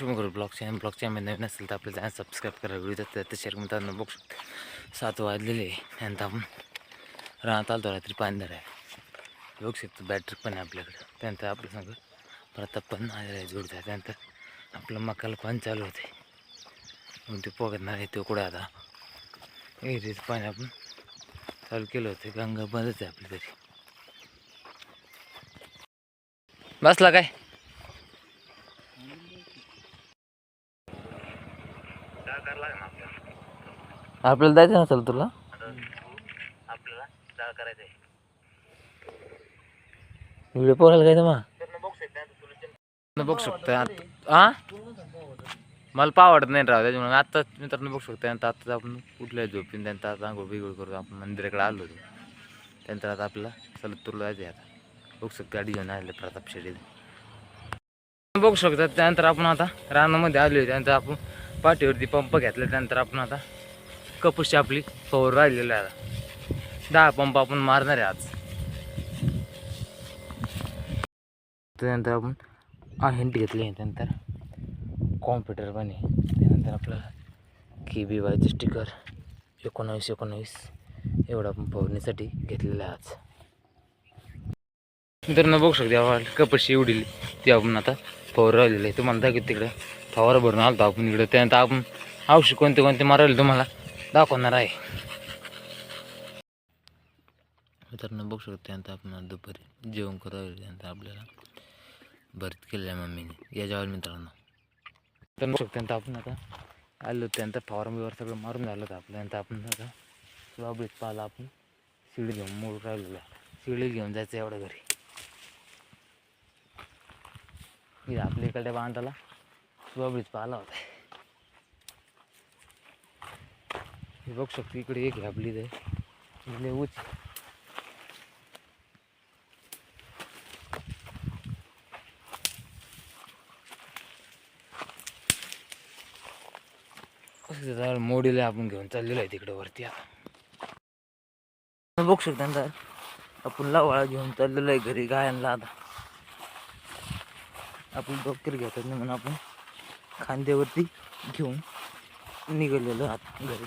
लक्ष्मी करू blog channel blog channel नवीन असेल तर आपल्याला चॅनल सबस्क्राईब करा. व्हिडिओ तर शेअर मित्रांनो बघू शकतो. सात वाजलेले आहे. त्यानंतर आपण राहत आलतो. रात्री पाणी धरायला. बघू शकतो बॅटरी पण आहे आपल्याकडे. त्यानंतर आपलं सांग प्रताप पण आलेला आहे. त्यानंतर आपलं मकाला पण चालू होते मग ते पोगत आहे. तो कुठं आता? एरीचं पाणी आपण चालू केलं होतं गंगा बंदच आहे आपली तरी. बसला काय? आपल्याला जायचं नसेल तुला? आपल्याला जाळ करायचं व्हिडिओ पोरायला काय मग बघू शकतो हा मला पावडत नाही राव त्याच्यामुळे आत्ताच मित्रांनो बघू शकतो त्यानंतर आत्ताच आपण कुठल्या झोपीन त्यानंतर आता आंघोळ बिघोळ करू. आपण मंदिराकडे आलो होतो. त्यानंतर आता आपल्याला चलत तुरला जायचं आहे आता. बघू शकतो गाडी घेऊन आले प्रताप शेडी बघू शकतात त्यानंतर आपण आता रानामध्ये आलो त्यानंतर आपण पाठीवरती पंप घेतल्यानंतर आपण आता कपूसची आपली फवर राहिलेली आहे दहा पंप आपण मारणार आहे आज. त्यानंतर आपण हिंट घेतली त्यानंतर कॉम्प्युटर पण आहे. त्यानंतर आपलं के बी वायचं स्टिकर एकोणावीस एकोणावीस एवढा आपण फवारणीसाठी घेतलेला आहे आज. मित्रांनो बघू शकते आपण कपशी एवढी ती आपण आता फवार राहिलेली तुम्हाला दाखवत तिकडे फवारा भरून आलतो आपण इकडे. त्यानंतर आपण औषध कोणते कोणते मारायला तुम्हाला? दाखवणार आहे. मित्रांनो बघू शकतो त्यानंतर आपण दुपारी जेवण करावं त्यानंतर आपल्याला भरत केलेलं आहे मम्मीने. या जेवायला मित्रांनो. तर बघू शकतो त्यानंतर आपण आता आलो. त्यानंतर फवारा बिवार सगळं मारून झालं होतं आपल्यानंतर आपण आता स्वाबीत पाला आपण शिडी घेऊन मोड राहिलेला शिडी घेऊन जायचं एवढ्या घरी. हे आपल्या इकडच्या बांधाला स्वाबीज पाला होता. हे बघू शकतो इकडे एक आहे. आपली उच मोडीला आपण घेऊन चाललेलो आहे तिकडे वरती आता. बघू शकतो नंतर आपण लावाळा घेऊन चाललेलो आहे घरी गायांना आता. आपण डॉक्टर घेतात नाही म्हणून आपण खांद्यावरती घेऊन निघालेलो आहात घरी.